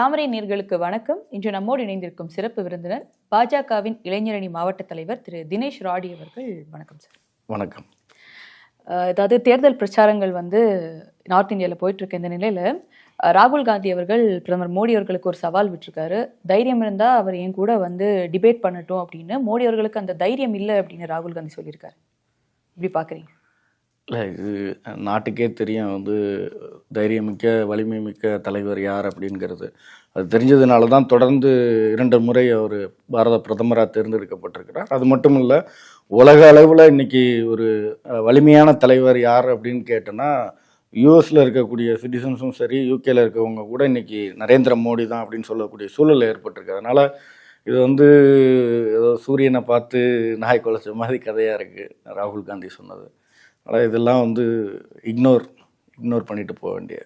தாமரை நேர்களுக்கு வணக்கம். இன்று நம்மோடு இணைந்திருக்கும் சிறப்பு விருந்தினர் பாஜகவின் இளைஞரணி மாவட்ட தலைவர் திரு தினேஷ் ராடி அவர்கள். வணக்கம் சார். வணக்கம். அதாவது தேர்தல் பிரச்சாரங்கள் வந்து நார்த் இந்தியாவில் போயிட்டு இருக்க இந்த நிலையில. ராகுல் காந்தி அவர்கள் பிரதமர் மோடி அவர்களுக்கு ஒரு சவால் விட்டிருக்காரு. தைரியம் இருந்தா அவர் என் கூட வந்து டிபேட் பண்ணட்டும் அப்படின்னு மோடி அவர்களுக்கு அந்த தைரியம் இல்லை அப்படின்னு ராகுல் காந்தி சொல்லியிருக்காரு. இப்படி பாக்குறீங்க? இல்லை இது நாட்டுக்கே தெரியும் வந்து தைரியமிக்க வலிமை மிக்க தலைவர் யார் அப்படிங்கிறது. அது தெரிஞ்சதுனால தான் தொடர்ந்து இரண்டு முறை அவர் பாரத பிரதமராக தேர்ந்தெடுக்கப்பட்டிருக்கிறார். அது மட்டும் இல்லை உலக அளவில் இன்னைக்கு ஒரு வலிமையான தலைவர் யார் அப்படின்னு கேட்டோன்னா யூஎஸில் இருக்கக்கூடிய சிட்டிசன்ஸும் சரி யூகேல இருக்கவங்க கூட இன்னைக்கு நரேந்திர மோடி தான் அப்படின்னு சொல்லக்கூடிய சூழல் ஏற்பட்டிருக்கு. அதனால் இது வந்து ஏதோ சூரியனை பார்த்து நாய் குலைச்ச மாதிரி கதையாக இருக்குது ராகுல் காந்தி சொன்னது. அதனால் இதெல்லாம் வந்து இக்னோர் இக்னோர் பண்ணிட்டு போக வேண்டிய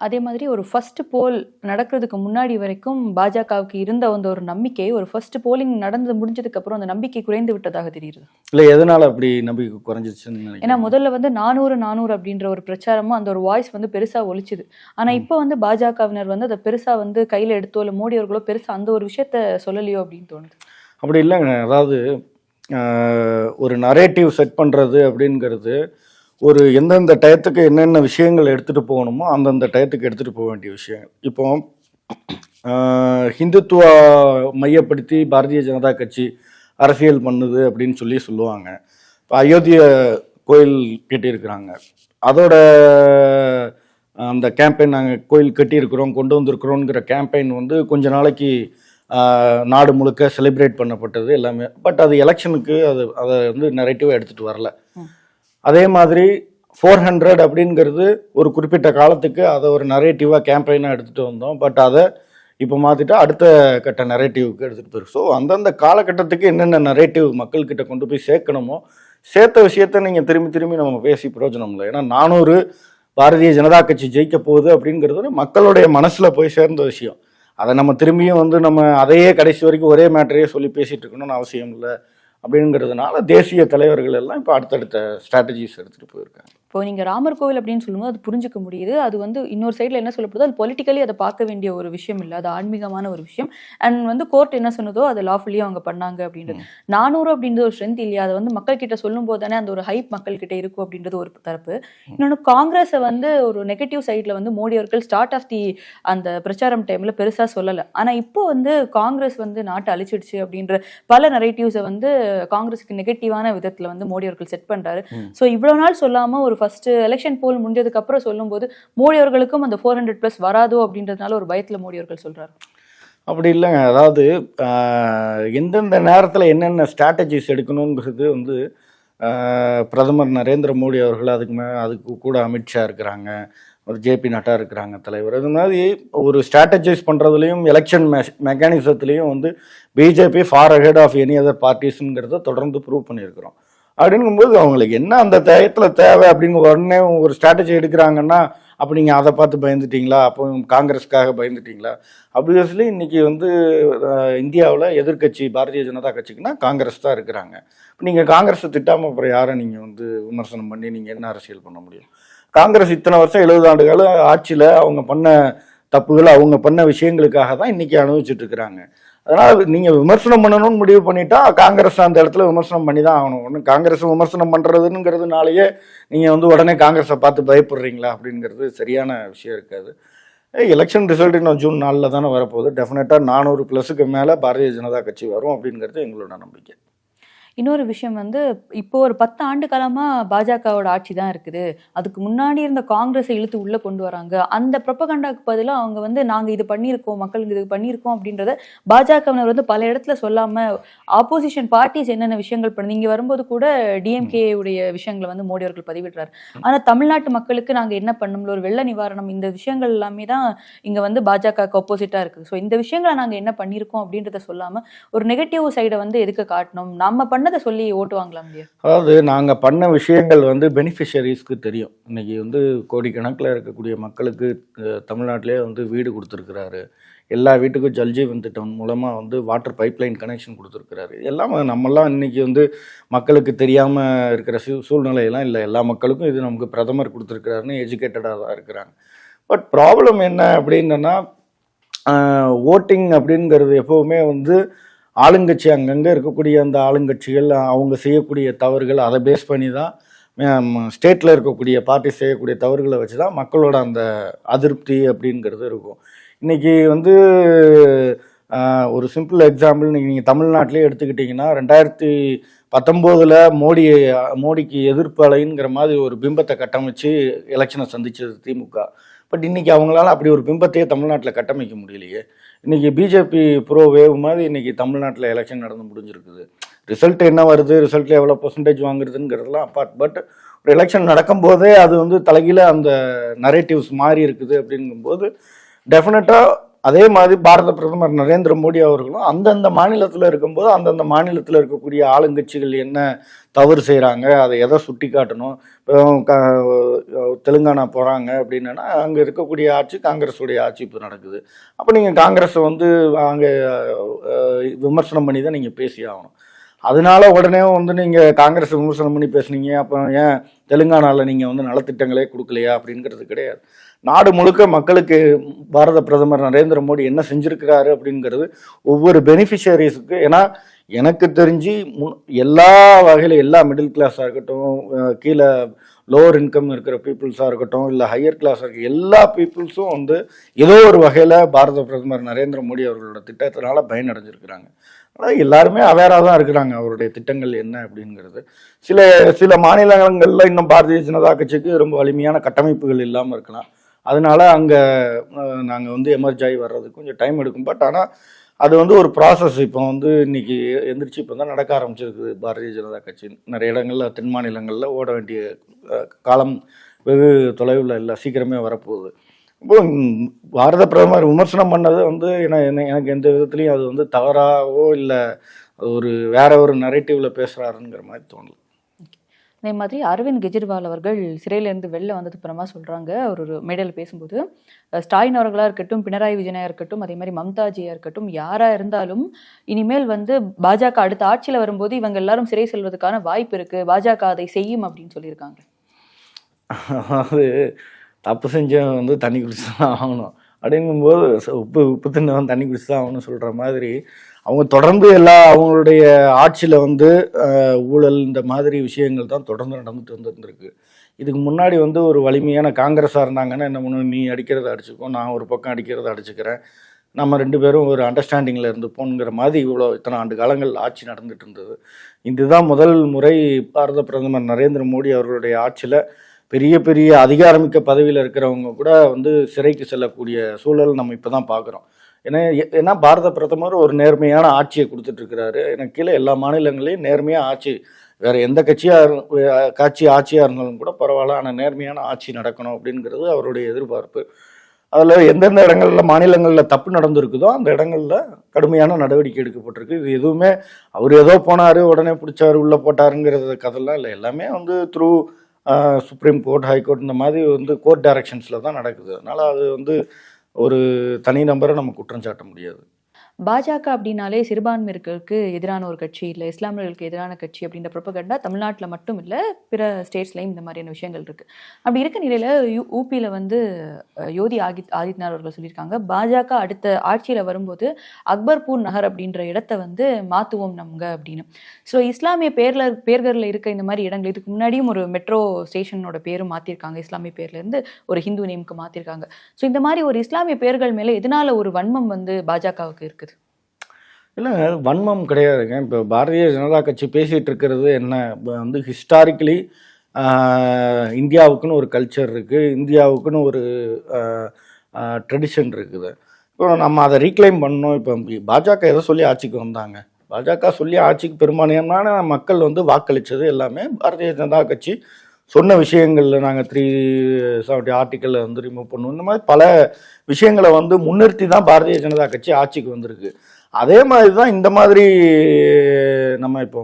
அதே மாதிரி ஒரு ஃபர்ஸ்ட் போல் நடக்கிறதுக்கு முன்னாடி வரைக்கும் பாஜகவுக்கு இருந்த அந்த ஒரு நம்பிக்கை ஒரு ஃபர்ஸ்ட் போலிங் நடந்து முடிஞ்சதுக்கு அப்புறம் அந்த நம்பிக்கை குறைந்து விட்டதாக தெரியுது இல்லை எதனால் அப்படி நம்பிக்கை குறைஞ்சிச்சுன்னு ஏன்னா முதல்ல வந்து நானூறு நானூறு அப்படின்ற ஒரு பிரச்சாரமும் அந்த ஒரு வாய்ஸ் வந்து பெருசா ஒலிச்சுது. ஆனா இப்போ வந்து பாஜகவினர் வந்து அதை பெருசா வந்து கையில எடுத்தோ இல்ல மோடி அவர்களோ பெருசா அந்த ஒரு விஷயத்த சொல்லலையோ அப்படின்னு தோணுது. அப்படி இல்லைங்க. அதாவது ஒரு நரேட்டிவ் செட் பண்ணுறது அப்படிங்கிறது ஒரு எந்தெந்த டயத்துக்கு என்னென்ன விஷயங்கள் எடுத்துகிட்டு போகணுமோ அந்தந்த டயத்துக்கு எடுத்துகிட்டு போக வேண்டிய விஷயம். இப்போ ஹிந்துத்துவ மையப்படுத்தி பாரதிய ஜனதா கட்சி அரசியல் பண்ணுது அப்படின்னு சொல்லி சொல்லுவாங்க. இப்போ அயோத்திய கோயில் கட்டியிருக்கிறாங்க. அதோட அந்த கேம்பெயின் நாங்கள் கோயில் கட்டியிருக்கிறோம் கொண்டு வந்திருக்கிறோங்கிற கேம்பெயின் வந்து கொஞ்ச நாளைக்கு நாடு முழுக்க செலிப்ரேட் பண்ணப்பட்டது எல்லாமே. பட் அது எலெக்ஷனுக்கு அது அதை வந்து நெரேட்டிவாக எடுத்துகிட்டு வரல. அதே மாதிரி ஃபோர் ஹண்ட்ரட் அப்படிங்கிறது ஒரு குறிப்பிட்ட காலத்துக்கு அதை ஒரு நரேட்டிவாக கேம்பெயினாக எடுத்துகிட்டு வந்தோம். பட் அதை இப்போ மாற்றிட்டு அடுத்த கட்ட நரேட்டிவ்க்கு எடுத்துகிட்டு போயிருக்கு. ஸோ அந்தந்த காலகட்டத்துக்கு என்னென்ன நரேட்டிவ் மக்கள்கிட்ட கொண்டு போய் சேர்க்கணுமோ சேர்த்த விஷயத்த நீங்கள் திரும்பி திரும்பி நம்ம பேசி பிரயோஜனம் இல்லை. ஏன்னா நானூறு பாரதிய ஜனதா கட்சி ஜெயிக்க போகுது அப்படிங்கிறது மக்களுடைய மனசில் போய் சேர்ந்த விஷயம். அதை நம்ம திரும்பியும் வந்து நம்ம அதையே கடைசி வரைக்கும் ஒரே மேட்டரையே சொல்லி பேசிகிட்டு இருக்கணும்னு அவசியம் இல்லை. அப்படிங்கிறதுனால தேசிய தலைவர்கள் எல்லாம் இப்போ அடுத்தடுத்த ஸ்ட்ராட்டஜிஸ் எடுத்துகிட்டு போயிருக்காங்க. இப்போ நீங்க ராமர் கோவில் அப்படின்னு சொல்லும்போது அது புரிஞ்சுக்க முடியுது. அது வந்து இன்னொரு சைடுல என்ன சொல்லப்படுதோ அது பொலிட்டிக்கலி அதை பார்க்க வேண்டிய ஒரு விஷயம் இல்லை. அது ஆன்மீகமான ஒரு விஷயம். அண்ட் வந்து கோர்ட் என்ன சொன்னதோ அதை லாஃபுல்லியும் அவங்க பண்ணாங்க அப்படின்றது. நானூறு அப்படின்றது ஒரு ஸ்ட்ரென்த் இல்லையா? அதை வந்து மக்கள் கிட்ட சொல்லும் போது தானே அந்த ஒரு ஹைப் மக்கள் கிட்ட இருக்கும் அப்படின்றது ஒரு தரப்பு. இன்னொன்று காங்கிரஸை வந்து ஒரு நெகட்டிவ் சைடில் வந்து மோடி அவர்கள் ஸ்டார்ட் ஆஃப் தி அந்த பிரச்சாரம் டைமில் பெருசாக சொல்லலை. ஆனால் இப்போ வந்து காங்கிரஸ் வந்து நாட்டை அழிச்சிடுச்சு அப்படின்ற பல நரேட்டிவ்ஸை வந்து காங்கிரஸுக்கு நெகட்டிவான விதத்தில் வந்து மோடி அவர்கள் செட் பண்ணுறாரு ம். ஸோ இவ்வளோ நாள் சொல்லாமல் ஒரு ஃபர்ஸ்ட் எலெக்ஷன் போல் முடிஞ்சதுக்கு அப்புறம் சொல்லும்போது மோடி அவர்களுக்கும் அந்த ஃபோர் ஹண்ட்ரட் ப்ளஸ் வராதோ அப்படின்றதுனால ஒரு பயத்தில் மோடி அவர்கள் சொல்கிறாரு அப்படி இல்லைங்க. அதாவது எந்தெந்த நேரத்தில் என்னென்ன ஸ்ட்ராட்டஜிஸ் எடுக்கணுங்கிறது வந்து பிரதமர் நரேந்திர மோடி அவர்கள் அதுக்கு மே அதுக்கு கூட அமித்ஷா இருக்கிறாங்க. ஒரு ஜேபி நட்டா இருக்கிறாங்க தலைவர். இது மாதிரி ஒரு ஸ்ட்ராட்டஜைஸ் பண்ணுறதுலையும் எலெக்ஷன் மெ மெக்கானிசத்துலேயும் வந்து BJP far ahead of any other பார்ட்டிஸுங்கிறத தொடர்ந்து ப்ரூவ் பண்ணியிருக்கிறோம். அப்படிங்கும்போது அவங்களுக்கு என்ன அந்த டயத்தில் தேவை அப்படிங்க உடனே ஒரு ஸ்ட்ராட்டஜி எடுக்கிறாங்கன்னா அப்போ நீங்கள் அதை பார்த்து பயந்துட்டீங்களா? அப்போ காங்கிரஸ்க்காக பயந்துட்டீங்களா? அப்வியஸ்லி இன்னைக்கு வந்து இந்தியாவில் எதிர்க்கட்சி பாரதிய ஜனதா கட்சிக்குன்னா காங்கிரஸ் தான் இருக்கிறாங்க. இப்போ நீங்கள் காங்கிரஸை திட்டாமல் அப்புறம் யாரை நீங்கள் வந்து விமர்சனம் பண்ணி நீங்கள் என்ன அரசியல் பண்ண முடியும்? காங்கிரஸ் இத்தனை வருஷம் எழுபது ஆண்டு கால ஆட்சியில் அவங்க பண்ண தப்புகள் அவங்க பண்ண விஷயங்களுக்காக தான் இன்னைக்கு அனுபவிச்சுட்டு இருக்கிறாங்க. அதனால் நீங்கள் விமர்சனம் பண்ணணும்னு முடிவு பண்ணிட்டா காங்கிரஸ் அந்த இடத்துல விமர்சனம் பண்ணி தான் ஆகணும். ஒன்று காங்கிரஸ் விமர்சனம் பண்றதுங்கிறதுனாலயே நீங்கள் வந்து உடனே காங்கிரஸை பார்த்து பயப்படுறீங்களா அப்படிங்கிறது சரியான விஷயம் இருக்காது. எலெக்ஷன் ரிசல்ட் இன்னும் ஜூன் நாலில் தானே வரப்போகுது. டெஃபினட்டாக நானூறு ப்ளஸுக்கு மேலே பாரதிய ஜனதா கட்சி வரும் அப்படிங்கிறது எங்களோட நம்பிக்கை. இன்னொரு விஷயம் வந்து இப்போ ஒரு பத்து ஆண்டு காலமாக பாஜகவோட ஆட்சி தான் இருக்குது. அதுக்கு முன்னாடி இருந்த காங்கிரஸை இழுத்து உள்ளே கொண்டு வராங்க. அந்த ப்ரொப்பகண்டாக்கு பதிலாக அவங்க வந்து நாங்கள் இது பண்ணியிருக்கோம் மக்களுக்கு இது பண்ணியிருக்கோம் அப்படின்றத பாஜகவினர் வந்து பல இடத்துல சொல்லாமல் ஆப்போசிஷன் பார்ட்டிஸ் என்னென்ன விஷயங்கள் பண்ணி இங்கே வரும்போது கூட டிஎம்கே உடைய விஷயங்களை வந்து மோடி அவர்கள் பதிவிடுறாரு. ஆனால் தமிழ்நாட்டு மக்களுக்கு நாங்கள் என்ன பண்ணோம்ல ஒரு வெள்ள நிவாரணம் இந்த விஷயங்கள் எல்லாமே தான் இங்கே வந்து பாஜகவுக்கு ஆப்போசிட்டா இருக்குது ஸோ இந்த விஷயங்களை நாங்கள் என்ன பண்ணியிருக்கோம் அப்படின்றத சொல்லாமல் ஒரு நெகட்டிவ் சைடை வந்து எதுக்கு காட்டணும்? நம்ம பண்ண பண்ணதை சொல்லி ஓட்டு வாங்கலாம் அதாவது நாங்கள் பண்ண விஷயங்கள் வந்து பெனிஃபிஷரிஸ்க்கு தெரியும். இன்னைக்கு வந்து கோடிக்கணக்கில் இருக்கக்கூடிய மக்களுக்கு தமிழ்நாட்டிலே வந்து வீடு கொடுத்துருக்கிறாரு. எல்லா வீட்டுக்கும் ஜல்ஜீவன் திட்டம் மூலமாக வந்து வாட்டர் பைப்லைன் கனெக்ஷன் கொடுத்துருக்கிறாரு. எல்லாம் நம்மெல்லாம் இன்னைக்கு வந்து மக்களுக்கு தெரியாமல் இருக்கிற சூ சூழ்நிலையெல்லாம் இல்லை. எல்லா மக்களுக்கும் இது நமக்கு பிரதமர் கொடுத்துருக்கிறாருன்னு எஜுகேட்டடாக தான் இருக்கிறாங்க. பட் ப்ராப்ளம் என்ன அப்படின்னா ஓட்டிங் அப்படிங்கிறது எப்போவுமே வந்து ஆளுங்கட்சி அங்கங்கே இருக்கக்கூடிய அந்த ஆளுங்கட்சிகள் அவங்க செய்யக்கூடிய தவறுகள் அதை பேஸ் பண்ணி தான் ஸ்டேட்டில் இருக்கக்கூடிய பார்ட்டி செய்யக்கூடிய தவறுகளை வச்சு தான் மக்களோட அந்த அதிருப்தி அப்படிங்கிறது இருக்கும். இன்றைக்கி வந்து ஒரு சிம்பிள் எக்ஸாம்பிள் இன்றைக்கி நீங்கள் தமிழ்நாட்டிலே எடுத்துக்கிட்டிங்கன்னா ரெண்டாயிரத்தி பத்தொம்போதில் மோடி மோடிக்கு எதிர்ப்பு அலைங்கிற மாதிரி ஒரு பிம்பத்தை கட்டமைச்சு எலெக்ஷனை சந்திச்சது திமுக. பட் இன்றைக்கி அவங்களால அப்படி ஒரு பிம்பத்தையே தமிழ்நாட்டில் கட்டமைக்க முடியலையே. இன்றைக்கி பிஜேபி ப்ரோ வேவ் மாதிரி இன்றைக்கி தமிழ்நாட்டில் எலெக்ஷன் நடந்து முடிஞ்சிருக்குது. ரிசல்ட் என்ன வருது? ரிசல்ட்டில் எவ்வளோ பர்சன்டேஜ் வாங்குறதுங்கிறதுலாம் அப்பார்ட் பட் ஒரு எலெக்ஷன் நடக்கும்போதே அது வந்து தலைகீழ அந்த நரேட்டிவ்ஸ் மாறி இருக்குது அப்படிங்கும்போது டெஃபினட்டாக அதே மாதிரி பாரத பிரதமர் நரேந்திர மோடி அவர்களும் அந்தந்த மாநிலத்தில் இருக்கும்போது அந்தந்த மாநிலத்தில் இருக்கக்கூடிய ஆளுங்கட்சிகள் என்ன தவறு செய்கிறாங்க அதை எதை சுட்டி காட்டணும் இப்போ க- தெலுங்கானா போகிறாங்க அப்படின்னா அங்கே இருக்கக்கூடிய ஆட்சி காங்கிரஸுடைய ஆட்சி இப்போ நடக்குது. அப்போ நீங்கள் காங்கிரஸை வந்து அங்கே விமர்சனம் பண்ணி தான் நீங்கள் பேசி ஆகணும். அதனால உடனே வந்து நீங்கள் காங்கிரஸ் விமர்சனம் பண்ணி பேசுனீங்க அப்போ ஏன் தெலுங்கானாவில் நீங்கள் வந்து நலத்திட்டங்களே கொடுக்கலையா அப்படிங்கிறது கிடையாது. நாடு முழுக்க மக்களுக்கு பாரத பிரதமர் நரேந்திர மோடி என்ன செஞ்சுருக்கிறாரு அப்படிங்கிறது ஒவ்வொரு பெனிஃபிஷரிஸுக்கு ஏன்னா எனக்கு தெரிஞ்சு எல்லா வகையில் எல்லா மிடில் கிளாஸாக இருக்கட்டும் கீழே லோவர் இன்கம் இருக்கிற பீப்புள்ஸாக இருக்கட்டும் இல்லை ஹையர் கிளாஸாக இருக்க எல்லா பீப்புள்ஸும் வந்து ஏதோ ஒரு வகையில் பாரத பிரதமர் நரேந்திர மோடி அவர்களோட திட்டத்தினால பயனடைஞ்சிருக்கிறாங்க. ஆனால் எல்லாருமே அவேராக தான் இருக்கிறாங்க அவருடைய திட்டங்கள் என்ன அப்படிங்கிறது. சில சில மாநிலங்களில் இன்னும் பாரதிய ஜனதா கட்சிக்கு ரொம்ப வலிமையான கட்டமைப்புகள் இல்லாமல் இருக்கலாம். அதனால அங்கே நாங்கள் வந்து எமர்ஜ் ஆகி வர்றதுக்கு கொஞ்சம் டைம் எடுக்கும். பட் ஆனால் அது வந்து ஒரு ப்ராசஸ் இப்போ வந்து இன்னைக்கு எந்திரிச்சு இப்போ தான் நடக்க ஆரம்பிச்சிருக்குது. பாரதிய ஜனதா கட்சி. நிறைய இடங்களில் தென் மாநிலங்களில் ஓட வேண்டிய காலம் வெகு தொலைவில் இல்லை சீக்கிரமே வரப்போகுது. இப்போ பாரத பிரதமர் விமர்சனம் பண்ணது வந்து என்ன- என்ன- எனக்கு எந்த விதத்துலையும் அது வந்து தவறாவோ இல்லை ஒரு வேற ஒரு நரேட்டிவில் பேசுகிறாருங்கிற மாதிரி தோணலை. அதே மாதிரி அரவிந்த் கெஜ்ரிவால் அவர்கள் சிறையிலேருந்து வெளில வந்தது அப்புறமா சொல்கிறாங்க அவர் ஒரு மேடையில் பேசும்போது ஸ்டாலின் அவர்களாக இருக்கட்டும் பினராயி விஜயனாக இருக்கட்டும் அதே மாதிரி மம்தாஜியாக இருக்கட்டும் யாராக இருந்தாலும் இனிமேல் வந்து பாஜக அடுத்த ஆட்சியில் வரும்போது இவங்க எல்லாரும் சிறை செல்வதற்கான வாய்ப்பு இருக்குது பாஜக அதை செய்யும் அப்படின்னு சொல்லியிருக்காங்க. அதாவது தப்பு செஞ்சவன் வந்து தண்ணி குடிச்சு தான் ஆகணும். அப்படிங்கும்போது உப்பு உப்பு தின்னவன் தண்ணி குடிச்சு தான் ஆகணும்னு சொல்கிற மாதிரி அவங்க தொடர்ந்து எல்லா அவங்களுடைய ஆட்சியில் வந்து ஊழல் இந்த மாதிரி விஷயங்கள் தான் தொடர்ந்து நடந்துட்டு வந்துருந்துருக்கு. இதுக்கு முன்னாடி வந்து ஒரு வலிமையான காங்கிரஸாக இருந்தாங்கன்னா என்ன பண்ணுவோம் நீ அடிக்கிறத அடிச்சுக்கோ நான் ஒரு பக்கம் அடிக்கிறத அடிச்சுக்கிறேன். நம்ம ரெண்டு பேரும் ஒரு அண்டர்ஸ்டாண்டிங்கில் இருந்துப்போங்கிற மாதிரி இவ்வளோ இத்தனை ஆண்டு காலங்கள் ஆட்சி நடந்துட்டு இருந்தது. இதுதான் முதல் முறை பாரத பிரதமர் நரேந்திர மோடி அவர்களுடைய ஆட்சியில் பெரிய பெரிய அதிகாரமிக்க பதவியில் இருக்கிறவங்க கூட வந்து சிறைக்கு செல்லக்கூடிய சூழல் நம்ம இப்போ தான் பார்க்குறோம் ஏன்னா எ- ஏன்னா பாரத பிரதமர் ஒரு நேர்மையான ஆட்சியை கொடுத்துட்டு இருக்கிறாரு எனக்கு கீழே எல்லா மாநிலங்களையும் நேர்மையாக ஆட்சி வேற எந்த கட்சியாக காட்சி ஆட்சியாக இருந்தாலும் கூட பரவாயில்ல ஆனால் நேர்மையான ஆட்சி நடக்கணும் அப்படிங்கிறது அவருடைய எதிர்பார்ப்பு. அதில் எந்தெந்த இடங்களில் மாநிலங்களில் தப்பு நடந்திருக்குதோ அந்த இடங்களில் கடுமையான நடவடிக்கை எடுக்கப்பட்டிருக்கு. இது எதுவுமே அவர் ஏதோ போனார் உடனே பிடிச்சாரு உள்ளே போட்டாருங்கிறது கதெல்லாம் இல்லை. எல்லாமே வந்து த்ரூ சுப்ரீம் கோர்ட் ஹைகோர்ட் இந்த மாதிரி வந்து கோர்ட் டைரக்ஷன்ஸில் தான் நடக்குது. அதனால் அது வந்து ஒரு தனி நபரை நம்ம குற்றம் சாட்ட முடியாது. பாஜக அப்படின்னாலே சிறுபான்மையினருக்கு எதிரான ஒரு கட்சி இல்லை இஸ்லாமியர்களுக்கு எதிரான கட்சி அப்படின்ற ப்ரொபகண்டா தமிழ்நாட்டில் மட்டும் இல்லை பிற ஸ்டேட்ஸ்லையும் இந்த மாதிரியான விஷயங்கள் இருக்குது அப்படி இருக்க நிலையில் யூ ஊபியில் வந்து யோதி ஆதித் ஆதித்யநாத் அவர்கள் சொல்லியிருக்காங்க பாஜக அடுத்த ஆட்சியில் வரும்போது அக்பர்பூர் நகர் அப்படின்ற இடத்த வந்து மாற்றுவோம் நமங்க அப்படின்னு. ஸோ இஸ்லாமிய பேரில் பேர்களில் இருக்க இந்த மாதிரி இடங்கள் இதுக்கு முன்னாடியும் ஒரு மெட்ரோ ஸ்டேஷனோட பேரும் மாற்றிருக்காங்க இஸ்லாமிய பேர்லேருந்து ஒரு ஹிந்து நேமுக்கு மாற்றிருக்காங்க ஸோ இந்த மாதிரி ஒரு இஸ்லாமிய பேர்கள் மேலே எதனால ஒரு வன்மம் வந்து பாஜகவுக்கு இருக்குது? இல்லை வன்மம் கிடையாதுங்க. இப்போ பாரதிய ஜனதா கட்சி பேசிகிட்டு இருக்கிறது என்ன? இப்போ வந்து ஹிஸ்டாரிக்கலி இந்தியாவுக்குன்னு ஒரு கல்ச்சர் இருக்குது இந்தியாவுக்குன்னு ஒரு ட்ரெடிஷன் இருக்குது. இப்போ நம்ம அதை ரீக்ளைம் பண்ணோம் இப்போ பாஜக எதை சொல்லி ஆட்சிக்கு வந்தாங்க. பாஜக சொல்லி ஆட்சிக்கு பெரும்பான்மையான மக்கள் வந்து வாக்களித்தது எல்லாமே பாரதிய ஜனதா கட்சி. சொன்ன விஷயங்களில் நாங்கள் த்ரீ செவன்டி ஆர்டிக்கலில் வந்து ரிமூவ் பண்ணுவோம் இந்த மாதிரி பல விஷயங்களை வந்து முன்னிறுத்தி தான் பாரதிய ஜனதா கட்சி ஆட்சிக்கு வந்திருக்கு. அதே மாதிரி தான் இந்த மாதிரி நம்ம இப்போ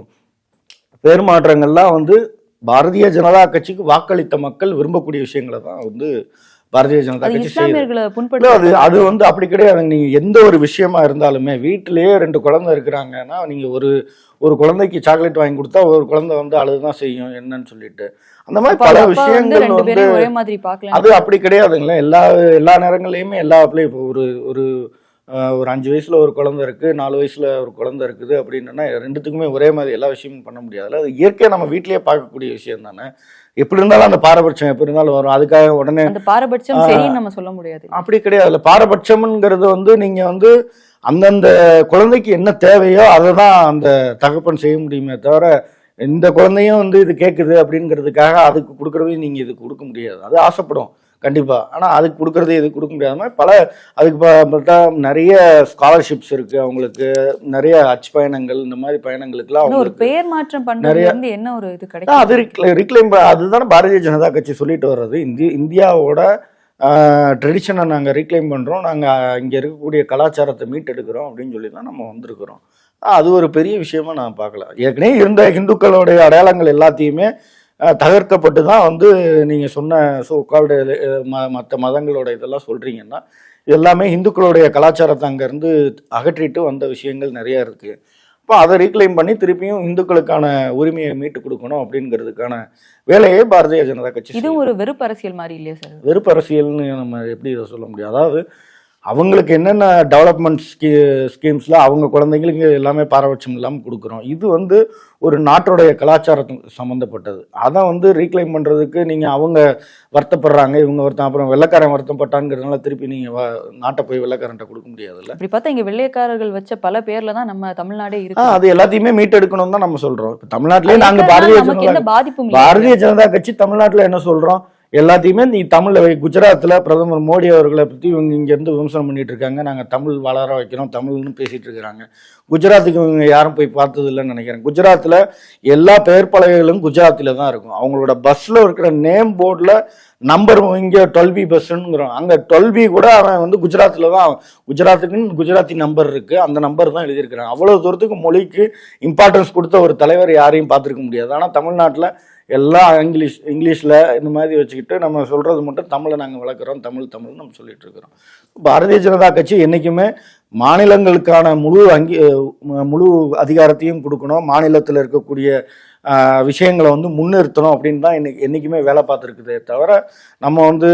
பேர் மாற்றங்கள்லாம் வந்து பாரதிய ஜனதா கட்சிக்கு வாக்களித்த மக்கள் விரும்பக்கூடிய விஷயங்களை தான் வந்து பாரதிய ஜனதா கட்சி செய்யுது. அது அது வந்து அப்படி கிடையாது. நீங்க எந்த ஒரு விஷயமா இருந்தாலுமே வீட்டிலேயே ரெண்டு குழந்தை இருக்கிறாங்கன்னா நீங்க ஒரு ஒரு குழந்தைக்கு சாக்லேட் வாங்கி கொடுத்தா ஒரு குழந்தை வந்து அழுதுதான் செய்யும் என்னன்னு சொல்லிட்டு. அந்த மாதிரி பல விஷயங்கள் வந்து அது அப்படி கிடையாதுங்களே. எல்லா எல்லா நேரங்கள்லையுமே எல்லா இப்போ ஒரு ஒரு ஒரு அஞ்சு வயசுல ஒரு குழந்தை இருக்கு நாலு வயசுல ஒரு குழந்தை இருக்குது அப்படின்னா ரெண்டுத்துக்குமே ஒரே மாதிரி எல்லா விஷயமும் பண்ண முடியாதுல்ல. அது இயற்கையாக நம்ம வீட்டிலேயே பார்க்கக்கூடிய விஷயம் தானே. எப்படி இருந்தாலும் அந்த பாரபட்சம் எப்படி இருந்தாலும் வரும். அதுக்காக உடனே அந்த பாரபட்சம் சரின்னு நம்ம சொல்ல முடியாது. அப்படி கிடையாது. இல்ல பாரபட்சம்ங்கிறது வந்து நீங்க வந்து அந்தந்த குழந்தைக்கு என்ன தேவையோ அதை தான் அந்த தகப்பன் செய்ய முடியுமே தவிர இந்த குழந்தையும் வந்து இது கேட்குது அப்படிங்கிறதுக்காக அதுக்கு கொடுக்குறதையும் நீங்க இது கொடுக்க முடியாது. அது ஆசைப்படும். கண்டிப்பா. ஆனா அதுக்கு கொடுக்கறது இது கொடுக்க முடியாத மாதிரி பல அதுக்கு பார்த்தா நிறைய ஸ்காலர்ஷிப்ஸ் இருக்கு அவங்களுக்கு. நிறைய அச்சு பயணங்கள் இந்த மாதிரி பயணங்களுக்குலாம் ஒரு பெயர் மாற்றம் நிறைய- என்ன ஒரு இது கிடைக்கும் அது ரிக்ளைம் அதுதானே பாரதிய ஜனதா கட்சி சொல்லிட்டு வர்றது. இந்திய இந்தியாவோட ட்ரெடிஷனை நாங்கள் ரீக்ளைம் பண்ணுறோம் நாங்கள் இங்கே இருக்கக்கூடிய கலாச்சாரத்தை மீட்டெடுக்கிறோம் அப்படின்னு சொல்லி தான் நம்ம வந்திருக்கிறோம். அது ஒரு பெரிய விஷயமா நான் பார்க்கல. ஏற்கனவே இருந்த இந்துக்களுடைய அடையாளங்கள் எல்லாத்தையுமே தகர்க்கப்பட்டு தான் வந்து நீங்கள் சொன்ன ஸோ கால்டு மற்ற மதங்களோட இதெல்லாம் சொல்கிறீங்கன்னா எல்லாமே இந்துக்களுடைய கலாச்சாரத்தை அங்கேருந்து அகற்றிட்டு வந்த விஷயங்கள் நிறைய இருக்குது இப்போ அதை ரீக்ளைம் பண்ணி திருப்பியும் இந்துக்களுக்கான உரிமையை மீட்டு கொடுக்கணும் அப்படிங்கிறதுக்கான வேலையை பாரதிய ஜனதா கட்சி இது. ஒரு வெறுப்பு அரசியல் மாதிரி இல்லையா சார்? வெறுப்பு அரசியல்னு நம்ம எப்படி இதை சொல்ல முடியும்? அதாவது அவங்களுக்கு என்னென்ன டெவலப்மெண்ட் ஸ்கீ ஸ்கீம்ஸில் அவங்க குழந்தைங்களுக்கு எல்லாமே பாரபட்சம் இல்லாமல் கொடுக்குறோம். இது வந்து ஒரு நாட்டுடைய கலாச்சாரத்துக்கு சம்மந்தப்பட்டது அதை வந்து ரீக்ளைம் பண்ணுறதுக்கு நீங்கள் அவங்க வருத்தப்படுறாங்க இவங்க வருத்தம் அப்புறம் வெள்ளக்காரன் வருத்தப்பட்டாங்கிறதுனால திருப்பி நீங்கள் நாட்டை போய் வெள்ளக்காரன்ட்ட கொடுக்க முடியாதுல்ல? இப்படி பார்த்தா இங்க வெள்ளையக்காரர்கள் வச்ச பல பேர்ல தான் நம்ம தமிழ்நாடே இருக்கு. அது எல்லாத்தையுமே மீட்டெடுக்கணும் தான் நம்ம சொல்கிறோம் இப்போ தமிழ்நாட்டிலே நாங்கள் பாரதிய ஜனதா இல்லை பாரதிய ஜனதா கட்சி தமிழ்நாட்டுல என்ன சொல்றோம்? எல்லாத்தையுமே நீ தமிழ்ல குஜராத்தில் பிரதமர் மோடி அவர்களை பற்றி இவங்க இங்கேருந்து விமர்சனம் பண்ணிட்டு இருக்காங்க. நாங்கள் தமிழ் வளர வைக்கிறோம். தமிழ்னு பேசிட்டு இருக்கிறாங்க. குஜராத்துக்கு இவங்க யாரும் போய் பார்த்தது இல்லைன்னு நினைக்கிறேன். குஜராத்தில் எல்லா பெயர் பலகைகளும் குஜராத்தில் தான் இருக்கும். அவங்களோட பஸ்ஸில் இருக்கிற நேம் போர்டில் நம்பர் இங்கே டுவெல் பி பஸ்ஸுங்கிறோம் அங்கே டுவெல் பி கூட அவன் வந்து குஜராத்தில் தான் குஜராத்துக்குன்னு குஜராத்தி நம்பர் இருக்குது அந்த நம்பர் தான் எழுதியிருக்கிறான். அவ்வளோ தூரத்துக்கு மொழிக்கு இம்பார்ட்டன்ஸ் கொடுத்த ஒரு தலைவர் யாரையும் பார்த்துருக்க முடியாது. ஆனால் தமிழ்நாட்டில் எல்லாம் இங்கிலீஷ் இங்கிலீஷில் இந்த மாதிரி வச்சுக்கிட்டு நம்ம சொல்கிறது மட்டும் தமிழை நாங்கள் வளர்க்குறோம். தமிழ் தமிழ்னு நம்ம சொல்லிட்டு இருக்கிறோம். பாரதிய ஜனதா கட்சி என்றைக்குமே மாநிலங்களுக்கான முழு அங்கி முழு அதிகாரத்தையும் கொடுக்கணும். மாநிலத்தில் இருக்கக்கூடிய விஷயங்களை வந்து முன்னிறுத்தணும் அப்படின்னு தான் இன்னைக்கு என்றைக்குமே வேலை பார்த்துருக்குதே தவிர நம்ம வந்து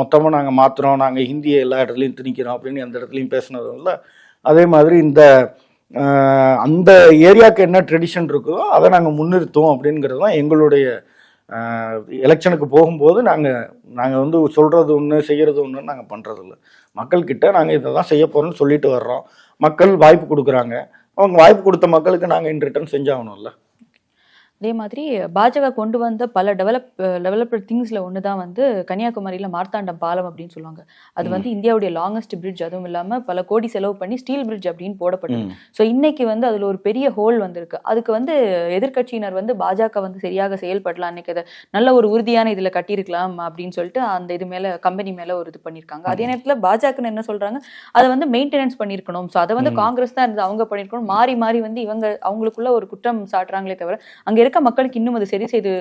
மொத்தமாக நாங்கள் மாற்றுறோம் நாங்கள் ஹிந்தியை எல்லா இடத்துலையும் திணிக்கிறோம் அப்படின்னு எந்த இடத்துலையும் பேசினதும் இல்லை. அதே மாதிரி இந்த அந்த ஏரியாவுக்கு என்ன ட்ரெடிஷன் இருக்குதோ அதை நாங்கள் முன்னிறுத்துவோம் அப்படிங்கிறது தான் எங்களுடைய எலெக்ஷனுக்கு போகும்போது நாங்கள் நாங்கள் வந்து சொல்கிறது ஒன்று செய்கிறது ஒன்று நாங்கள் பண்ணுறதில்ல மக்கள்கிட்ட நாங்கள் இதை தான் செய்ய போகிறோம்னு சொல்லிட்டு வர்றோம். மக்கள் வாய்ப்பு கொடுக்குறாங்க. அவங்க வாய்ப்பு கொடுத்த மக்களுக்கு நாங்கள் இன் ரிட்டர்ன் செஞ்சாகணும்ல. அதே மாதிரி பாஜக கொண்டு வந்த பல டெவலப் டெவலப்டு திங்ஸ்ல ஒன்று தான் வந்து கன்னியாகுமரியில மார்த்தாண்டம் பாலம் அப்படின்னு சொல்லுவாங்க. அது வந்து இந்தியாவுடைய லாங்கஸ்ட் பிரிட்ஜ் அதுவும் இல்லாம பல கோடி செலவு பண்ணி ஸ்டீல் பிரிட்ஜ் அப்படின்னு போடப்பட்டது. ஸோ இன்னைக்கு வந்து அதுல ஒரு பெரிய ஹோல் வந்திருக்கு. அதுக்கு வந்து எதிர்க்கட்சியினர் வந்து பாஜக வந்து சரியாக செயல்படலாம். அன்னைக்கு அதை நல்ல ஒரு உறுதியான இதுல கட்டியிருக்கலாம் அப்படின்னு சொல்லிட்டு அந்த இது மேல கம்பெனி மேல ஒரு இது பண்ணியிருக்காங்க. அதே நேரத்துல பாஜக என்ன சொல்றாங்க? அதை வந்து மெயின்டெனன்ஸ் பண்ணியிருக்கணும். ஸோ அதை வந்து. காங்கிரஸ் தான் இருந்து அவங்க பண்ணியிருக்கணும். மாறி மாறி வந்து இவங்க அவங்களுக்குள்ள ஒரு குற்றம் சாட்டுறாங்களே தவிர அங்க இருக்க மக்களுக்கு இன்னும் அது சரி செய்து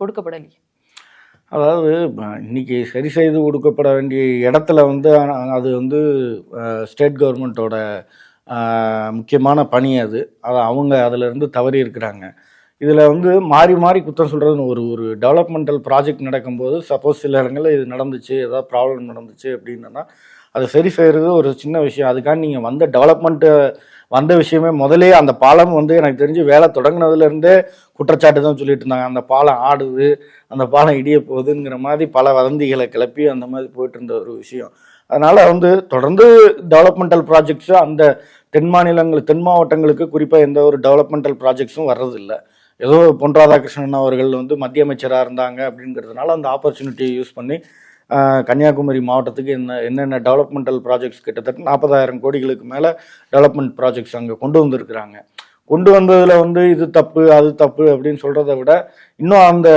கொடுக்கப்படலையே. அதாவது இன்னைக்கு சரி செய்து கொடுக்கப்பட வேண்டிய இடத்துல வந்து அது வந்து ஸ்டேட் கவர்மெண்ட்டோட முக்கியமான பணி அது. அது அவங்க அதிலிருந்து தவறி இருக்கிறாங்க. இதில் வந்து மாறி மாறி குத்தம் சொல்கிறது ஒரு ஒரு டெவலப்மெண்டல் ப்ராஜெக்ட் நடக்கும்போது சப்போஸ் சில இடங்களில் இது நடந்துச்சு ஏதாவது ப்ராப்ளம் நடந்துச்சு அப்படின்னா அதை சரி செய்கிறது ஒரு சின்ன விஷயம். அதுக்காக நீங்கள் வந்த டெவலப்மெண்ட்டு வந்த விஷயமே முதலே அந்த பாலம் வந்து எனக்கு தெரிஞ்சு வேலை தொடங்கினதுலேருந்தே குற்றச்சாட்டு தான் சொல்லிட்டு இருந்தாங்க அந்த பாலம் ஆடுது அந்த பாலம் இடிய போகுதுங்கிற மாதிரி பல வதந்திகளை கிளப்பி அந்த மாதிரி போயிட்டு இருந்த ஒரு விஷயம். அதனால வந்து தொடர்ந்து டெவலப்மெண்டல் ப்ராஜெக்ட்ஸும் அந்த தென் மாநிலங்கள் தென் மாவட்டங்களுக்கு குறிப்பாக எந்த ஒரு டெவலப்மெண்டல் ப்ராஜெக்ட்ஸும் வர்றதில்லை. ஏதோ பொன் ராதாகிருஷ்ணன் அவர்கள் வந்து மத்திய அமைச்சராக இருந்தாங்க அப்படிங்கிறதுனால அந்த ஆப்பர்ச்சுனிட்டியை யூஸ் பண்ணி கன்னியாகுமரி மாவட்டத்துக்கு என்ன என்னென்ன டெவலப்மெண்டல் ப்ராஜெக்ட்ஸ் கிட்டத்தட்ட நாற்பதாயிரம் கோடிகளுக்கு மேலே டெவலப்மெண்ட் ப்ராஜெக்ட்ஸ் அங்கே கொண்டு வந்திருக்கிறாங்க. கொண்டு வந்ததில் வந்து இது தப்பு அது தப்பு அப்படின்னு சொல்கிறத விட இன்னும் அந்த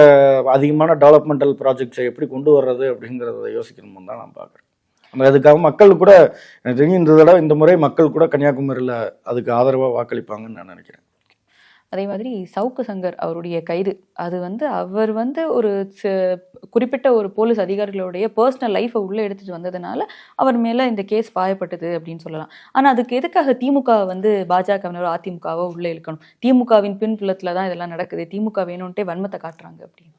அதிகமான டெவலப்மெண்டல் ப்ராஜெக்ட்ஸை எப்படி கொண்டு வர்றது அப்படிங்கிறத யோசிக்கணும்னு தான் நான் பார்க்குறேன். நம்ம அதுக்காக மக்கள் கூட எனக்கு தெரிஞ்சு இந்த தடவை இந்த முறை மக்கள் கூட கன்னியாகுமரியில் அதுக்கு ஆதரவாக வாக்களிப்பாங்கன்னு நான் நினைக்கிறேன். அதே மாதிரி சவுக்கு சங்கர் அவருடைய கைது. அது வந்து அவர் வந்து ஒரு ச- குறிப்பிட்ட ஒரு போலீஸ் அதிகாரிகளுடைய பர்சனல் லைஃப்பை உள்ளே எடுத்துட்டு வந்ததுனால அவர் மேலே இந்த கேஸ் பாயப்பட்டது அப்படின்னு சொல்லலாம். ஆனால் அதுக்கு எதுக்காக திமுக வந்து பாஜகவினர் அதிமுகவோ உள்ளே இழுக்கணும் திமுகவின் பின்புலத்தில் தான் இதெல்லாம் நடக்குது. திமுக வேணும்ன்ட்டே வன்மத்தை காட்டுறாங்க அப்படின்னு.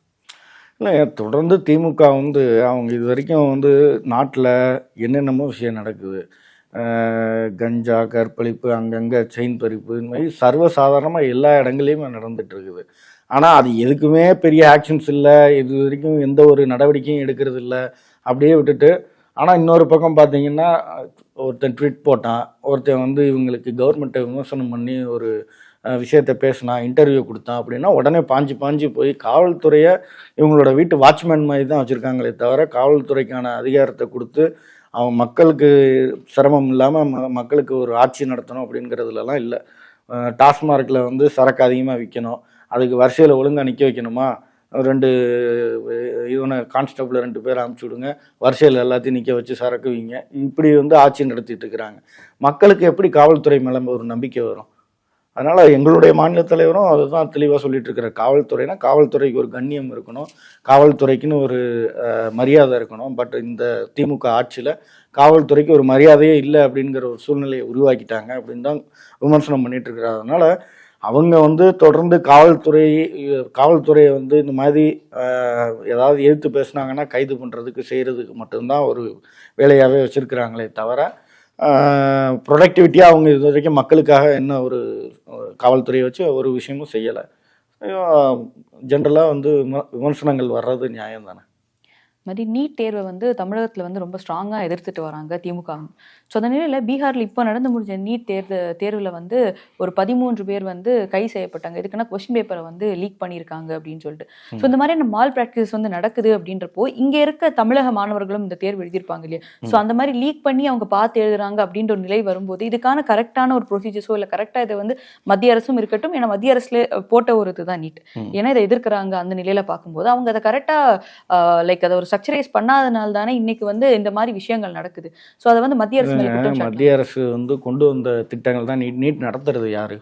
இல்லை தொடர்ந்து திமுக வந்து அவங்க இது வரைக்கும் வந்து நாட்டில் என்னென்னமோ விஷயம் நடக்குது. கஞ்சா கற்பழிப்பு அங்கங்கே செயின் பறிப்பு இந்த மாதிரி சர்வசாதாரணமாக எல்லா இடங்கள்லையுமே நடந்துட்டு இருக்குது ஆனால் அது எதுக்குமே பெரிய ஆக்ஷன்ஸ் இல்லை. இது வரைக்கும் எந்த ஒரு நடவடிக்கையும் எடுக்கிறது இல்லை. அப்படியே விட்டுட்டு ஆனால் இன்னொரு பக்கம் பார்த்தீங்கன்னா ஒருத்தன் ட்வீட் போட்டான். ஒருத்தன் வந்து இவங்களுக்கு கவர்மெண்ட்டை விமர்சனம் பண்ணி ஒரு விஷயத்த பேசினா இன்டர்வியூ கொடுத்தான் அப்படின்னா உடனே பாஞ்சு பாஞ்சு போய் காவல்துறையை இவங்களோட வீட்டு வாட்ச்மேன் மாதிரி தான் வச்சுருக்காங்களே தவிர காவல்துறைக்கான அதிகாரத்தை கொடுத்து அவன் மக்களுக்கு சிரமம் இல்லாமல் ம மக்களுக்கு ஒரு ஆட்சி நடத்தணும் அப்படிங்கிறதுலலாம் இல்லை. டாஸ்மார்க்கில் வந்து சரக்கு அதிகமாக விற்கணும் அதுக்கு வரிசையில் ஒழுங்காக நிற்க வைக்கணுமா? ரெண்டு இவனை கான்ஸ்டபிள் ரெண்டு பேர் அனுப்பிச்சி விடுங்க. வரிசையில் எல்லாத்தையும் நிற்க வச்சு சரக்கு வைங்க. இப்படி வந்து ஆட்சி நடத்திட்டு இருக்கிறாங்க. மக்களுக்கு எப்படி காவல்துறை மேலே ஒரு நம்பிக்கை வரும்? அதனால் எங்களுடைய மாநில தலைவரும் அதுதான் தெளிவாக சொல்லிட்டு இருக்கிற காவல்துறைனா காவல்துறைக்கு ஒரு கண்ணியம் இருக்கணும். காவல்துறைக்குன்னு ஒரு மரியாதை இருக்கணும். பட் இந்த திமுக ஆட்சியில் காவல்துறைக்கு ஒரு மரியாதையே இல்லை அப்படிங்கிற ஒரு சூழ்நிலையை உருவாக்கிட்டாங்க அப்படின்னு தான் விமர்சனம் பண்ணிட்டு இருக்கிறார் அதனால் அவங்க வந்து தொடர்ந்து காவல்துறை காவல்துறையை வந்து இந்த மாதிரி ஏதாவது எதிர்த்து பேசுனாங்கன்னா கைது பண்ணுறதுக்கு செய்கிறதுக்கு மட்டும்தான் ஒரு வேலையாகவே வச்சுருக்கிறாங்களே தவிர ப்ரொடக்டிவிட்டியாக அவங்க இது வரைக்கும் மக்களுக்காக என்ன ஒரு காவல்துறையை வச்சு ஒரு விஷயமும் செய்யலை. ஜென்ரலாக வந்து விம- விமர்சனங்கள் வர்றது நியாயம் தானே மாதிரி நீட் தேர்வை வந்து தமிழகத்துல வந்து ரொம்ப ஸ்ட்ராங்கா எதிர்த்துட்டு வராங்க திமுக. ஸோ அந்த நிலையில பீகார்ல இப்போ நடந்து முடிஞ்ச நீட் தேர்வு தேர்வுல வந்து ஒரு பதிமூன்று பேர் வந்து கை செய்யப்பட்டாங்க. இதுக்குன்னா கொஸ்டின் பேப்பரை வந்து லீக் பண்ணியிருக்காங்க அப்படின்னு சொல்லிட்டு. ஸோ இந்த மாதிரியான மால் ப்ராக்டிஸ் வந்து நடக்குது அப்படின்றப்போ இங்க இருக்க தமிழக மாணவர்களும் இந்த தேர்வு எழுதியிருப்பாங்க இல்லையா? ஸோ அந்த மாதிரி லீக் பண்ணி அவங்க பார்த்து எழுதுறாங்க அப்படின்ற ஒரு நிலை வரும்போது இதுக்கான கரெக்டான ஒரு ப்ரொசீஜர்ஸோ இல்லை கரெக்டாக இதை வந்து மத்திய அரசும் இருக்கட்டும் ஏன்னா மத்திய அரசுல போட்ட ஒரு இதுதான் நீட். ஏன்னா இதை எதிர்க்கிறாங்க அந்த நிலையில பார்க்கும்போது அவங்க அதை கரெக்டாக லைக் அதை ஒரு ஸ்ட்ரக்சரைஸ் பண்ணாதனால தானே இன்னைக்கு வந்து இந்த மாதிரி விஷயங்கள் நடக்குது. ஸோ அதை வந்து மத்திய அரசு. மத்திய அரசு வந்து கொண்டு வந்த திட்டங்கள் தான் நீட் நீட் நடத்துறது யாரு?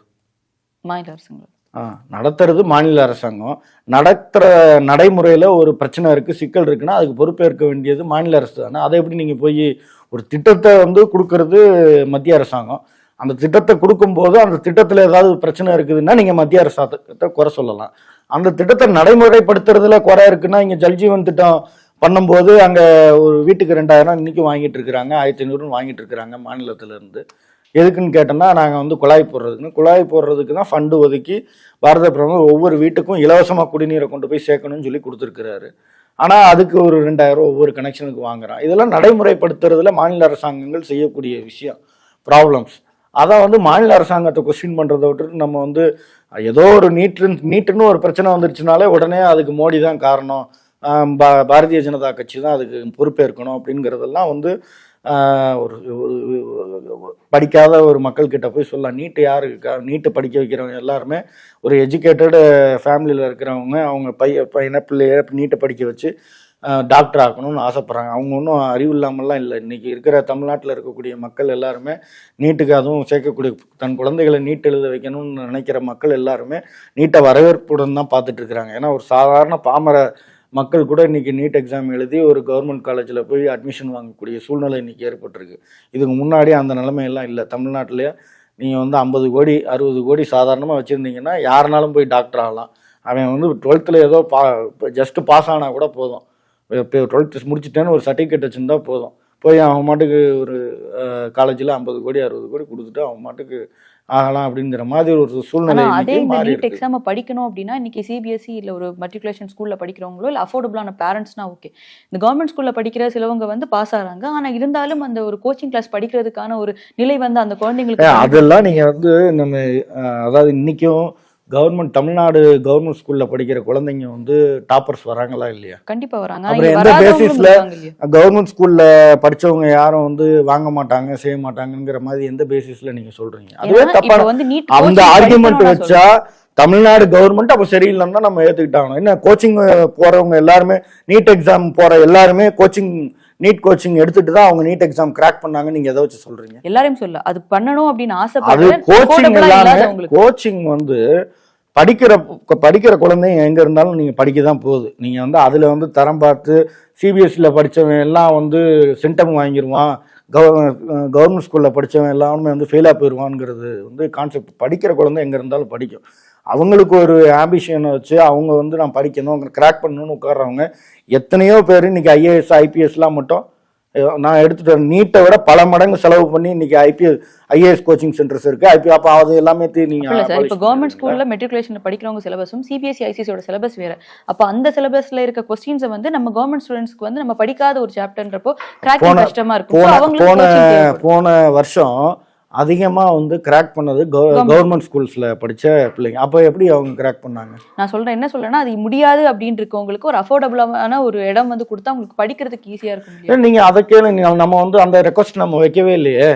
மாநில அரசுங்கள்? ஆ நடத்துறது மாநில அரசாங்கம். நடத்துகிற நடைமுறையில் ஒரு பிரச்சனை இருக்குது சிக்கல் இருக்குன்னா அதுக்கு பொறுப்பேற்க வேண்டியது மாநில அரசு தானே. அதை எப்படி நீங்கள் போய் ஒரு திட்டத்தை வந்து கொடுக்கறது மத்திய அரசாங்கம்? அந்த திட்டத்தை கொடுக்கும்போது அந்த திட்டத்தில் ஏதாவது பிரச்சனை இருக்குதுன்னா நீங்கள் மத்திய அரசாங்கத்தை குறை சொல்லலாம். அந்த திட்டத்தை நடைமுறைப்படுத்துறதுல குறை இருக்குன்னா இங்கே ஜல்ஜீவன் திட்டம் பண்ணும்போது அங்கே ஒரு வீட்டுக்கு ரெண்டாயிரம் இன்றைக்கும் வாங்கிட்டு இருக்கிறாங்க ஆயிரத்தி ஐநூறுன்னு வாங்கிட்டு இருக்கிறாங்க மாநிலத்திலேருந்து. எதுக்குன்னு கேட்டோம்னா நாங்கள் வந்து குழாய் போடுறதுக்குன்னு. குழாய் போடுறதுக்கு தான் ஃபண்டு ஒதுக்கி பாரத பிரதமர் ஒவ்வொரு வீட்டுக்கும் இலவசமாக குடிநீரை கொண்டு போய் சேர்க்கணும்னு சொல்லி கொடுத்துருக்கிறாரு. ஆனால் அதுக்கு ஒரு ரெண்டாயிரம் ஒவ்வொரு கனெக்ஷனுக்கு வாங்குறான். இதெல்லாம் நடைமுறைப்படுத்துறதுல மாநில அரசாங்கங்கள் செய்யக்கூடிய விஷயம் ப்ராப்ளம்ஸ் அதை வந்து மாநில அரசாங்கத்தை கொஸ்டின் பண்ணுறதை விட்டுட்டு நம்ம வந்து ஏதோ ஒரு நீட்டு நீட்டுன்னு ஒரு பிரச்சனை வந்துருச்சுனாலே உடனே அதுக்கு மோடி தான் காரணம். பா- பாரதிய ஜனதா கட்சி தான் அதுக்கு பொறுப்பேற்கணும் அப்படிங்கிறதெல்லாம் வந்து ஒரு படிக்காத ஒரு மக்கள்கிட்ட போய் சொல்லலாம். நீட்டு யாரு இருக்கா நீட்டை படிக்க வைக்கிறவங்க எல்லாருமே ஒரு எஜுகேட்டடு ஃபேமிலியில் இருக்கிறவங்க அவங்க பைய பையனை பிள்ளைய நீட்டை படிக்க வச்சு டாக்டர் ஆகணும்னு ஆசைப்பட்றாங்க. அவங்க ஒன்றும் அறிவு இல்லாமல்லாம் இல்லை. இன்றைக்கி இருக்கிற தமிழ்நாட்டில் இருக்கக்கூடிய மக்கள் எல்லாருமே நீட்டுக்கு அதுவும் சேர்க்கக்கூடிய தன் குழந்தைகளை நீட் எழுத வைக்கணும்னு நினைக்கிற மக்கள் எல்லாருமே நீட்டை வரவேற்புடன் தான் பார்த்துட்டு இருக்கிறாங்க. ஏன்னா ஒரு சாதாரண பாமர மக்கள் கூட இன்றைக்கி நீட் எக்ஸாம் எழுதி ஒரு கவர்மெண்ட் காலேஜில் போய் அட்மிஷன் வாங்கக்கூடிய சூழ்நிலை இன்னைக்கு ஏற்பட்டிருக்கு. இதுக்கு முன்னாடி அந்த நிலைமையெல்லாம் இல்லை. தமிழ்நாட்டிலே நீங்கள் வந்து ஐம்பது கோடி அறுபது கோடி சாதாரணமாக வச்சுருந்தீங்கன்னா யாருனாலும் போய் டாக்டர் ஆகலாம். அவன் வந்து டுவெல்த்தில் ஏதோ பா ஜஸ்ட்டு பாஸ் ஆனால் கூட போதும். இப்போ டுவெல்த்து முடிச்சிட்டேன்னு ஒரு சர்டிஃபிகேட் வச்சுருந்தா போதும். போய் அவன் மாட்டுக்கு ஒரு காலேஜில் ஐம்பது கோடி அறுபது கோடி கொடுத்துட்டு அவன் மாட்டுக்கு ஆகலாம் அப்படிங்கிற மாதிரி ஒரு சூழ்நிலை அதே இந்த நீட் எக்ஸாமை படிக்கணும் அப்படின்னா இன்னைக்கு சிபிஎஸ்சி இல்ல ஒரு மெட்ரிகுலேஷன் ஸ்கூல்ல படிக்கிறவங்களோ இல்ல அஃபோர்டபுளான பேரண்ட்ஸ்னா ஓகே இந்த கவர்மெண்ட் ஸ்கூல்ல படிக்கிற சிலவங்க வந்து பாஸ் ஆறாங்க. ஆனா இருந்தாலும் அந்த ஒரு கோச்சிங் கிளாஸ் படிக்கிறதுக்கான ஒரு நிலை வந்து அந்த குழந்தைங்களுக்கு அதெல்லாம் நீங்க வந்து நம்ம அதாவது இன்னைக்கும் கவர்மெண்ட் தமிழ்நாடு கவர்மெண்ட் ஸ்கூல்ல படிக்கிற குழந்தைங்க வந்து டாப்பர்ஸ் வராங்களா இல்லையா? கண்டிப்பா வராங்க. அப்புறம் எந்த பேசிஸ்ல கவர்மெண்ட் ஸ்கூல்ல படிச்சவங்க யாரும் வந்து வாங்க மாட்டாங்க செய்ய மாட்டாங்கங்கிற மாதிரி எந்த பேசிஸ்ல நீங்க சொல்றீங்க? அதுவே ஏன்னா தப்பா இப்ப வந்து நீட் அந்த ஆர்குமெண்ட் வச்சா தமிழ்நாடு கவர்மெண்ட் அப்ப சரியில்லைன்னு நம்ம ஏத்துக்கிட்டாங்க என்ன கோச்சிங் போறவங்க எல்லாருமே நீட் எக்ஸாம் போற எல்லாருமே கோச்சிங் நீட் கோச்சிங் எடுத்துட்டு தான் அவங்க நீட் எக்ஸாம் கிராக் பண்ணாங்க நீங்க எதை வச்சு சொல்றீங்க? எல்லாரையும் சொல்ல. அது பண்ணணும் அப்படின்னு ஆசைப்படுறது கோச்சிங் எல்லாமே கோச்சிங் வந்து படிக்கிற படிக்கிற குழந்தைங்க எங்க இருந்தாலும் நீங்க படிக்க தான் போகுது. நீங்க வந்து அதுல வந்து தரம் பார்த்து சிபிஎஸ்சியில் படிச்சவன் எல்லாம் வந்து சென்டம் வாங்கிடுவான் கவர்மெண்ட் ஸ்கூல்ல படிச்சவன் எல்லாமே வந்து ஃபெயிலாக போயிடுவான்ங்கிறது வந்து கான்செப்ட் படிக்கிற குழந்தை எங்க இருந்தாலும் படிக்கும். அவங்களுக்கு ஒரு ஆம்பிஷனை வச்சு அவங்க வந்து நான் படிக்கணும் கிராக் பண்ணணும்னு உட்கார்றவங்க எத்தனையோ பேர் இன்னைக்கு ஐஏஎஸ் ஐபிஎஸ்லாம் மட்டும் நான் எடுத்துட்டு நீட்டை விட பல மடங்கு செலவு பண்ணி இன்னைக்கு ஐபிஎஸ் ஐஏஎஸ் கோச்சிங் சென்டர்ஸ் இருக்கு ஐபி அப்போ அது எல்லாமே தீ- நீங்க இல்ல சார் இப்போ கவர்மெண்ட்? ஸ்கூல்ல மெட்ரிகுலேஷன் படிக்கிறவங்க சிலபஸும் சிபிஎஸ்சி ஐசிசியோட சிலபஸ் வேற அப்ப அந்த சிலபஸ்ல இருக்க கொஸ்டின்ஸை வந்து நம்ம கவர்மெண்ட் ஸ்டூடெண்ட்ஸ்க்கு வந்து நம்ம படிக்காத ஒரு சாப்டர்ன்றப்போ கிராக்கிங் போன- கஷ்டமா இருக்கும் போன. போன வருஷம் அதிகமா வந்து கிராக் பண்ணது கவர்மெண்ட் ஸ்கூல்ஸ்ல படிச்ச பிள்ளைங்க. அப்போ எப்படி அவங்க கிராக் பண்ணாங்க? நான் சொல்றேன் என்ன சொல்றேன்னா அது முடியாது அப்படின்னு இருக்கவங்களுக்கு ஒரு அஃபோர்டபுளான ஒரு இடம் வந்து கொடுத்தா அவங்களுக்கு படிக்கிறதுக்கு ஈஸியா இருக்கும் இல்லையா? ஏன் நீங்க அதை கேளுங்க நம்ம வந்து அந்த ரெக்வஸ்ட் நம்ம வைக்கவே இல்லையே.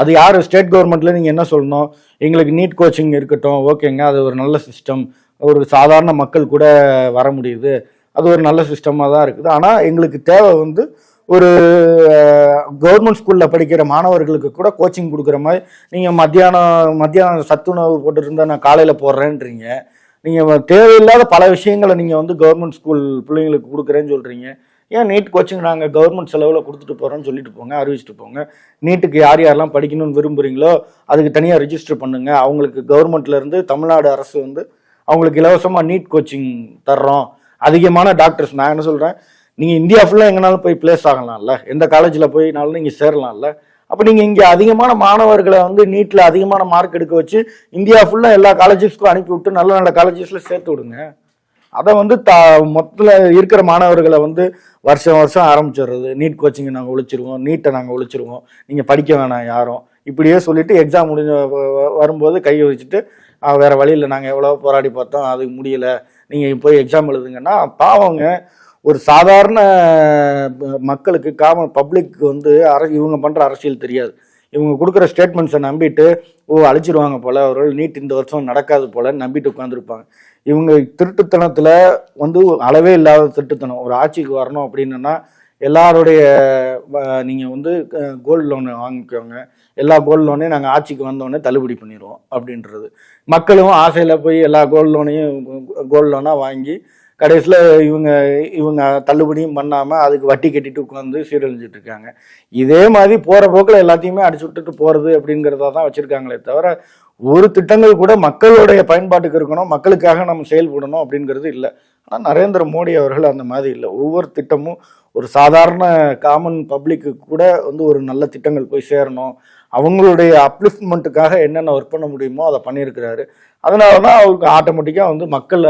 அது யாரு? ஸ்டேட் கவர்மெண்ட்ல நீங்க என்ன சொல்லணும்? எங்களுக்கு நீட் கோச்சிங் இருக்கட்டும் ஓகேங்க அது ஒரு நல்ல சிஸ்டம் ஒரு சாதாரண மக்கள் கூட வர முடியுது. அது ஒரு நல்ல சிஸ்டமாக தான் இருக்குது. ஆனால் எங்களுக்கு தேவை வந்து ஒரு கவர்மெண்ட் ஸ்கூலில் படிக்கிற மாணவர்களுக்கு கூட கோச்சிங் கொடுக்குற மாதிரி நீங்கள் மத்தியானம் மத்தியானம் சத்துணவு போட்டுருந்தா நான் காலையில் போடுறேன்றீங்க. நீங்கள் தேவையில்லாத பல விஷயங்களை நீங்கள் வந்து கவர்மெண்ட் ஸ்கூல் பிள்ளைங்களுக்கு கொடுக்குறேன்னு சொல்கிறீங்க ஏன் நீட் கோச்சிங் நாங்கள் கவர்மெண்ட் செலவில் கொடுத்துட்டு போகிறோம்னு சொல்லிட்டு போங்க அறிவிச்சிட்டு போங்க. நீட்டுக்கு யார் யாரெல்லாம் படிக்கணும்னு விரும்புகிறீங்களோ அதுக்கு தனியாக ரிஜிஸ்டர் பண்ணுங்கள் அவங்களுக்கு கவர்மெண்ட்லேருந்து தமிழ்நாடு அரசு வந்து அவங்களுக்கு இலவசமாக நீட் கோச்சிங் தர்றோம். அதிகமான டாக்டர்ஸ் நான் என்ன சொல்கிறேன் நீங்கள் இந்தியா ஃபுல்லாக எங்கனாலும் போய் பிளேஸ் ஆகலாம்ல. எந்த காலேஜில் போய்னாலும் நீங்கள் சேரலாம்ல. அப்போ நீங்கள் இங்கே அதிகமான மாணவர்களை வந்து நீட்டில் அதிகமான மார்க் எடுக்க வச்சு இந்தியா ஃபுல்லாக எல்லா காலேஜஸ்க்கும் அனுப்பி விட்டு நல்ல நல்ல காலேஜஸில் சேர்த்து விடுங்க. அதை வந்து த மொத்தத்தில் இருக்கிற மாணவர்களை வந்து வருஷம் வருஷம் ஆரம்பிச்சிடுறது. நீட் கோச்சிங்கை நாங்கள் ஒழிச்சிருவோம். நீட்டை நாங்கள் ஒழிச்சிருவோம். நீங்கள் படிக்க வேணாம் யாரும். இப்படியே சொல்லிட்டு எக்ஸாம் முடிஞ்ச வரும்போது கையை வச்சுட்டு வேறு வழியில் நாங்கள் எவ்வளோ போராடி பார்த்தோம். அது முடியலை. நீங்கள் போய் எக்ஸாம் எழுதுங்கன்னா பாவங்க ஒரு சாதாரண மக்களுக்கு காமன் பப்ளிக் வந்து அர இவங்க பண்ணுற அரசியல் தெரியாது. இவங்க கொடுக்குற ஸ்டேட்மெண்ட்ஸை நம்பிட்டு ஓ அழிச்சிருவாங்க போல் அவர்கள் நீட் இந்த வருஷம் நடக்காது போல நம்பிட்டு உட்காந்துருப்பாங்க இவங்க திருட்டுத்தனத்தில் வந்து அளவே இல்லாத திருட்டுத்தனம். ஒரு ஆட்சிக்கு வரணும் அப்படின்னா எல்லாருடைய நீங்கள் வந்து கோல்டு லோனு வாங்கிக்கோங்க. எல்லா கோல்டு லோனையும் நாங்கள் ஆட்சிக்கு வந்தோடனே தள்ளுபடி பண்ணிடுவோம் அப்படின்றது. மக்களும் ஆசையில் போய் எல்லா கோல்டு லோனையும் கோல்டு லோனாக வாங்கி கடைசியில் இவங்க இவங்க தள்ளுபடியும் பண்ணாமல் அதுக்கு வட்டி கட்டிட்டு உட்காந்து சீரழிஞ்சிட்டு இருக்காங்க இதே மாதிரி போகிற போக்கில் எல்லாத்தையுமே அடிச்சு விட்டுட்டு போகிறது அப்படிங்கிறத தான் வச்சுருக்காங்களே தவிர ஒரு திட்டங்கள் கூட மக்களுடைய பயன்பாட்டுக்கு இருக்கணும் மக்களுக்காக நம்ம செயல்படணும் அப்படிங்கிறது இல்லை. ஆனால் நரேந்திர மோடி அவர்கள் அந்த மாதிரி இல்லை. ஒவ்வொரு திட்டமும் ஒரு சாதாரண காமன் பப்ளிக்கு கூட வந்து ஒரு நல்ல திட்டங்கள் போய் சேரணும். அவங்களுடைய அப்லிஃப்ட்மெண்ட்டுக்காக என்னென்ன ஒர்க் பண்ண முடியுமோ அதை பண்ணியிருக்கிறாரு. அதனால தான் அவருக்கு ஆட்டோமேட்டிக்காக வந்து மக்கள்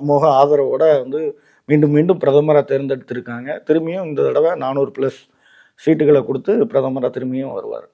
அமோக ஆதரவோட வந்து மீண்டும் மீண்டும் பிரதமராக தேர்ந்தெடுத்திருக்காங்க. திரும்பியும் இந்த தடவை நானூறு ப்ளஸ் சீட்டுகளை கொடுத்து பிரதமராக திரும்பியும் வருவார்.